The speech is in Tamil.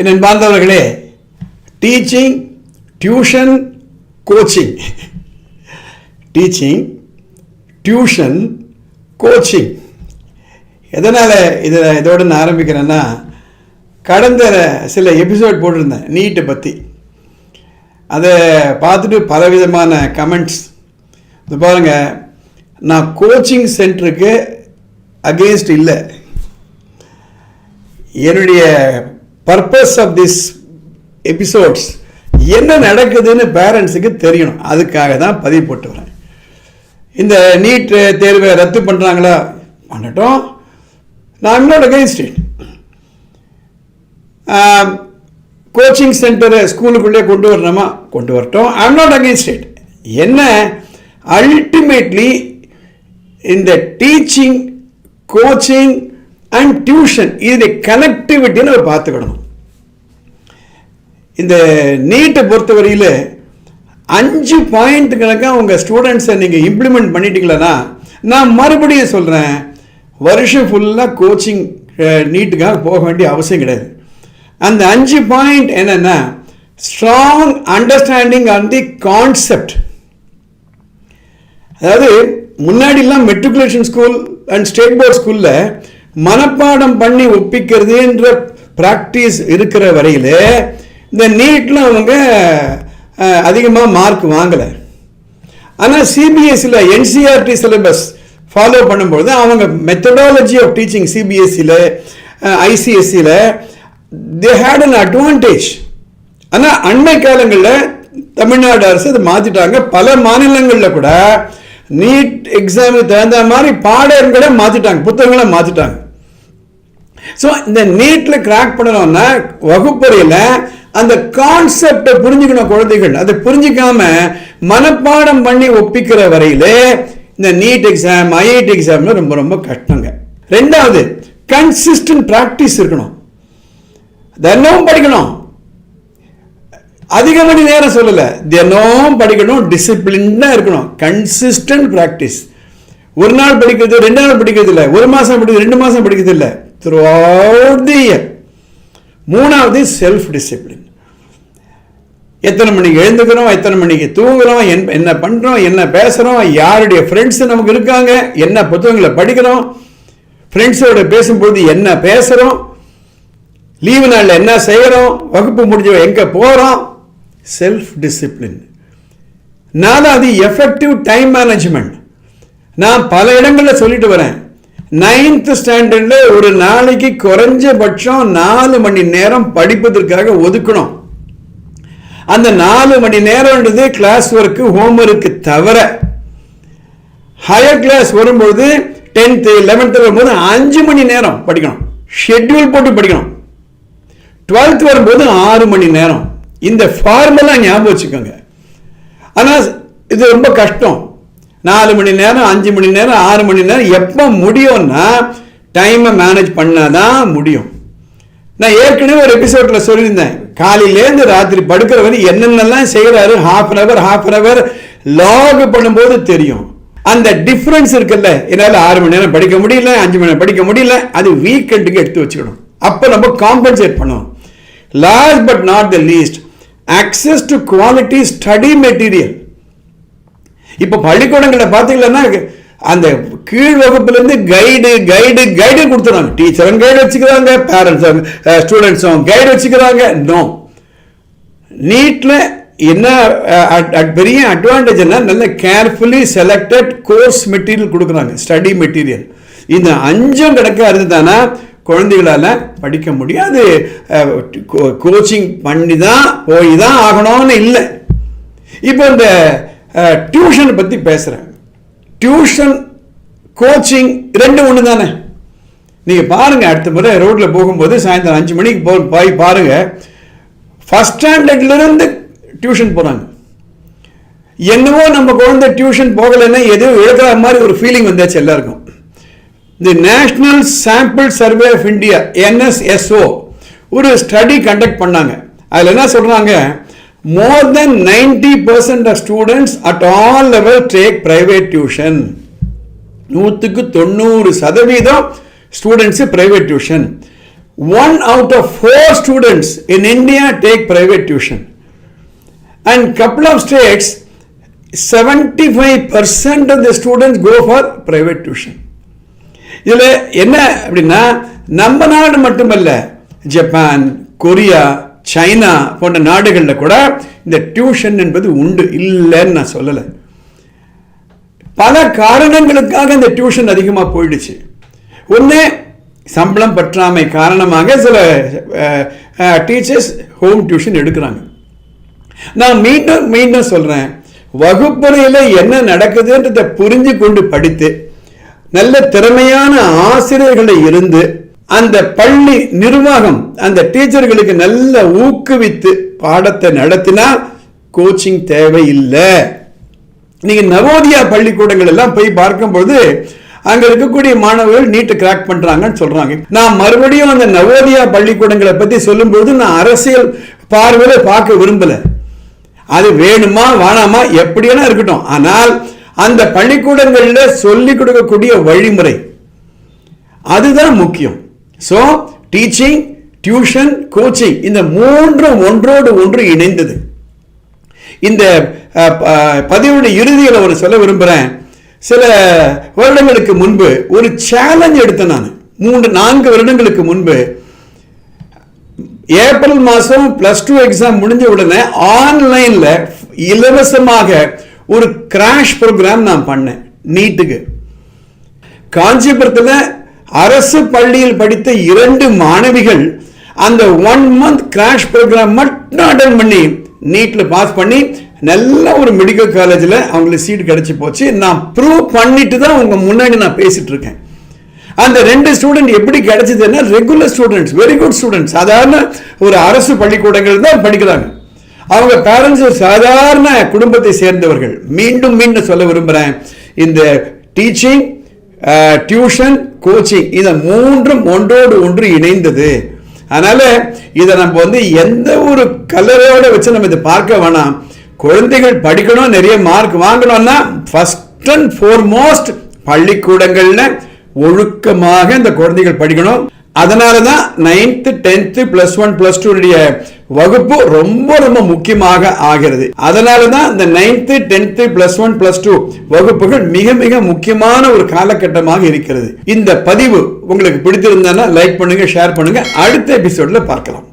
என் அன்பார்ந்தவர்களே teaching tuition coaching teaching tuition coaching எதனால் இதில் இதோடு நான் ஆரம்பிக்கிறேன்னா கடந்த சில எபிசோட் போட்டிருந்தேன் நீட்டை பற்றி அதை பார்த்துட்டு பலவிதமான கமெண்ட்ஸ் இது பாருங்கள் நான் கோச்சிங் சென்டருக்கு அகேன்ஸ்ட் இல்லை. என்னுடைய பர்பஸ் ஆஃப் திஸ் எபிசோட்ஸ் என்ன நடக்குதுன்னு பேரண்ட்ஸுக்கு தெரியணும். அதுக்காக தான் பதிவு போட்டு வரேன். இந்த நீட் தேர்வை ரத்து பண்ணுறாங்களா பண்ணட்டும். நான் நாட் அகெயின்ஸ்ட் இட் கோச்சிங் சென்டரை ஸ்கூலுக்குள்ளே கொண்டு வரணுமா? கொண்டு வரட்டும். ஐம் நாட் அகெயின்ஸ்ட் இட் என்ன? அல்டிமேட்லி இந்த டீச்சிங் கோச்சிங் அண்ட் டியூஷன் இதில் கனெக்டிவிட்டின்னு நம்ம பார்த்துக்கணும். இந்த நீட்டை பொறுத்தவரையில் அஞ்சு பாயிண்ட் கணக்காக உங்கள் ஸ்டூடெண்ட்ஸை நீங்கள் இம்ப்ளிமெண்ட் பண்ணிட்டீங்களன்னா நான் மறுபடியும் சொல்கிறேன் வருஷம் ஃபுல்லாக கோச்சிங் நீட்டுக்காக போக வேண்டிய அவசியம் கிடையாது. அந்த அஞ்சு பாயிண்ட் என்னென்னா strong understanding on the concept அதாவது முன்னாடிலாம் matriculation school and state board ஸ்கூலில் மனப்பாடம் பண்ணி ஒப்பிக்கிறதுன்ற ப்ராக்டிஸ் இருக்கிற வரையில் இந்த நீட்டில் அவங்க அதிகமாக மார்க் வாங்கலை. ஆனால் சிபிஎஸ்சியில் என்சிஆர்டி சிலபஸ் ஃபாலோ பண்ணும்பொழுது அவங்க மெத்தடாலஜி ஆஃப் டீச்சிங் சிபிஎஸ்சியில் ஐசிஎஸ்சியில் தே ஹேட் அன் அட்வான்டேஜ் ஆனால் அண்மை காலங்களில் தமிழ்நாடு அரசு அதை மாற்றிட்டாங்க பல மாநிலங்களில் கூட நீட் எக்ஸாமுக்கு தகுந்த மாதிரி பாடங்களை மாற்றிட்டாங்க புத்தகங்களை மாற்றிட்டாங்க ஸோ இந்த நீட்டில் கிராக் பண்ணணும்னா வகுப்பறையில் அந்த கான்செப்டை புரிஞ்சுக்கணும் குழந்தைகள். அதை புரிஞ்சிக்காம மனப்பாடம் பண்ணி ஒப்பிக்கிற வரையிலே இந்த நீட் எக்ஸாம் ஐஐடி எக்ஸாம்ல ரொம்ப ரொம்ப கஷ்டங்க. ரெண்டாவது கன்சிஸ்டன்ட் ப்ராக்டிஸ் இருக்கணும். தினமும் படிக்கணும். அதிக மணி நேரம் சொல்லலை. தினம் படிக்கணும் டிசிப்ளின்டாக இருக்கணும். கன்சிஸ்டன்ட் ப்ராக்டிஸ் ஒரு நாள் படிக்கிறது ரெண்டு நாள் படிக்கிறது இல்லை. ஒரு மாதம் படிக்கிறது ரெண்டு மாதம் படிக்கிறது இல்லை. த்ரூ அவுட் தி இயர் மூணாவது செல்ஃப் டிசிப்ளின் எத்தனை மணிக்கு எழுந்துக்கிறோம் எத்தனை மணிக்கு தூங்குறோம் என்ன பண்ணுறோம் என்ன பேசுகிறோம் யாருடைய ஃப்ரெண்ட்ஸ் நமக்கு இருக்காங்க என்ன புத்தகங்களை படிக்கிறோம் ஃப்ரெண்ட்ஸோட பேசும்பொழுது என்ன பேசுகிறோம் லீவு நாளில் என்ன செய்கிறோம் வகுப்பு முடிஞ்ச எங்கே போகிறோம் செல்ஃப் டிசிப்ளின் நாலாவது எஃபெக்டிவ் டைம் மேனேஜ்மெண்ட் நான் பல இடங்களில் சொல்லிட்டு வரேன். நைன்த் ஸ்டாண்டர்டில் ஒரு நாளைக்கு குறைஞ்சபட்சம் நாலு மணி நேரம் படிப்பதற்காக ஒதுக்கணும். அந்த நாலு மணி நேரம்ன்றது கிளாஸ் ஒர்க்கு ஹோம் ஒர்க்கு தவிர ஹையர் கிளாஸ் வரும்போது டென்த்து லெவன்த்து வரும்போது அஞ்சு மணி நேரம் படிக்கணும். ஷெட்யூல் போட்டு படிக்கணும். டுவெல்த் வரும்போது ஆறு மணி நேரம். இந்த ஃபார்முலா ஞாபகம் வச்சுக்கோங்க. ஆனால் இது ரொம்ப கஷ்டம். நாலு மணி நேரம் அஞ்சு மணி நேரம் ஆறு மணி நேரம் எப்போ முடியும்னா டைமை மேனேஜ் பண்ணாதான் முடியும். நான் ஏற்கனவே ஒரு எபிசோடில் சொல்லியிருந்தேன். காலையிலேருந்து ராத்திரி படுக்கிற வரை என்னென்னலாம் செய்கிறாரு half an hour half an hour lock பண்ணும்போது தெரியும். அந்த டிஃப்ரென்ஸ் இருக்குல்ல என்னால் ஆறு மணி நேரம் படிக்க முடியல அஞ்சு மணி நேரம் படிக்க முடியல அது வீக்கெண்டுக்கு எடுத்து வச்சுக்கணும். அப்போ நம்ம காம்பன்சேட் பண்ணணும். Last but not the least access to quality study material இப்போ பள்ளிக்கூடங்களில் பார்த்தீங்கன்னா அந்த கீழ் வகுப்புலேருந்து கைடு கைடு கைடு கொடுத்துறாங்க. டீச்சரும் கைடு வச்சுக்கிறாங்க பேரண்ட்ஸும் ஸ்டூடெண்ட்ஸும் கைடு வச்சுக்கிறாங்க. நோ நீட்டில் என்ன பெரிய அட்வான்டேஜ் என்ன நல்ல கேர்ஃபுல்லி செலக்டட் கோர்ஸ் மெட்டீரியல் கொடுக்குறாங்க. ஸ்டடி மெட்டீரியல் இந்த அஞ்சும் கிடக்க தானே குழந்தைகளால் படிக்க முடியாது. கோச்சிங் பண்ணி தான் போய் தான் ஆகணும்னு இல்லை. இப்போ இந்த டியூஷனை பற்றி பேசுகிறேன் டியூஷன் கோச்சிங் ரெண்டு ஒன்று தானே நீங்கள் பாருங்கள் அடுத்த முறை ரோட்டில் போகும்போது சாயந்தரம் அஞ்சு மணிக்கு போ போய் பாருங்கள் ஃபஸ்ட் ஸ்டாண்டர்ட்லேருந்து டியூஷன் போகிறாங்க என்னவோ நம்ம குழந்தை டியூஷன் போகலைன்னா எதுவும் எழுதுற மாதிரி ஒரு ஃபீலிங் வந்தாச்சு எல்லாருக்கும். The national sample survey of India NSSO ஒரு ஸ்டடி கண்டக்ட் பண்ணாங்க. அதில் என்ன சொல்கிறாங்க more than ninety percent of students at all level take private tuition நூற்றுக்கு தொண்ணூறு சதவீதம் students private tuition one out of four students in India take private tuition and couple of states seventy five percent of the students go for private tuition இதில் என்ன அப்படின்னா நம்ம நாடு மட்டுமல்ல ஜப்பான் கொரியா சைனா போன்ற நாடுகளில் கூட இந்த டியூஷன் என்பது உண்டு இல்லைன்னு நான் சொல்லலை. பல காரணங்களுக்காக இந்த டியூஷன் அதிகமாக போயிடுச்சு. ஒன்று சம்பளம் பற்றாமை காரணமாக சில டீச்சர்ஸ் ஹோம் டியூஷன் எடுக்கிறாங்க. நான் மீண்டும் மீண்டும் சொல்கிறேன் வகுப்பறையில் என்ன நடக்குதுன்றதை புரிஞ்சு கொண்டு படித்து நல்ல திறமையான ஆசிரியர்களை இருந்து அந்த பள்ளி நிர்வாகம் அந்த டீச்சர்களுக்கு நல்ல ஊக்குவித்து பாடத்தை நடத்தினா கோச்சிங் தேவையில்லை. நீங்க நவோதியா பள்ளிக்கூடங்கள் எல்லாம் போய் பார்க்கும்போது அங்க இருக்கக்கூடிய மாணவர்கள் நீட்டு கிராக் பண்றாங்கன்னு சொல்றாங்க. நான் மறுபடியும் அந்த நவோதியா பள்ளிக்கூடங்களை பத்தி சொல்லும்போது நான் அரசியல் பார்வையில பார்க்க விரும்பல. அது வேணுமா வேணாமா எப்படியான இருக்கட்டும். ஆனால் அந்த பள்ளிக்கூடங்களில் சொல்லிக் கொடுக்கக்கூடிய வழிமுறை. அதுதான் முக்கியம். ஸோ டீச்சிங் டியூஷன் கோச்சிங் இந்த மூன்றும் ஒன்றோடு ஒன்று இணைந்தது. இந்த ப- பதிவுடைய இறுதியில் ஒரு சொல்ல விரும்புகிறேன் சில வருடங்களுக்கு முன்பு ஒரு சேலஞ்ச் எடுத்தேன் நான். மூன்று நான்கு வருடங்களுக்கு முன்பு. ஏப்ரல் மாதம் ப்ளஸ் டூ எக்ஸாம் முடிஞ்ச உடனே ஆன்லைனில் இலவசமாக ஒரு கிராஷ் ப்ரோக்ராம் நான் பண்ணேன் நீட்டுக்கு காஞ்சிபுரத்தில் அரசு பள்ளியில் படித்த இரண்டு மாணவிகள் அந்த ஒன் மந்த் கிராஷ் ப்ரோக்ராம் மட்டும் அட்டன் பண்ணி நீட்டில் பாஸ் பண்ணி நல்ல ஒரு மெடிக்கல் காலேஜில் அவங்களுக்கு சீட் கிடச்சி போச்சு. நான் ப்ரூவ் பண்ணிட்டு தான் உங்கள் முன்னாடி நான் பேசிகிட்டு இருக்கேன். அந்த ரெண்டு ஸ்டூடெண்ட் எப்படி கிடைச்சதுன்னா regular students very good students சாதாரண ஒரு அரசு பள்ளிக்கூடங்கள் தான் படிக்கிறாங்க. அவங்க பேரண்ட்ஸ் ஒரு சாதாரண குடும்பத்தை சேர்ந்தவர்கள். மீண்டும் மீண்டும் சொல்ல விரும்புகிறேன் இந்த டீச்சிங் டியூஷன் கோச்சிங் இதை மூன்றும் ஒன்றோடு ஒன்று இணைந்தது. அதனால் இதை நம்ம வந்து எந்த ஒரு கலரோடு வச்சு நம்ம இதை பார்க்க வேணாம். குழந்தைகள் படிக்கணும் நிறைய மார்க் வாங்கணும்னா ஃபர்ஸ்ட் அண்ட் ஃபோர்மோஸ்ட் பள்ளிக்கூடங்கள்ல ஒழுக்கமாக இந்த குழந்தைகள் படிக்கணும். அதனால தான் ninth tenth plus one plus டூனுடைய வகுப்பு ரொம்ப ரொம்ப முக்கியமாக ஆகிறது. அதனால தான் இந்த ninth tenth plus one plus two வகுப்புகள் மிக மிக முக்கியமான ஒரு காலகட்டமாக இருக்கிறது. இந்த பதிவு உங்களுக்கு பிடித்திருந்தா லைக் பண்ணுங்க ஷேர் பண்ணுங்க. அடுத்த எபிசோட்ல பார்க்கலாம்.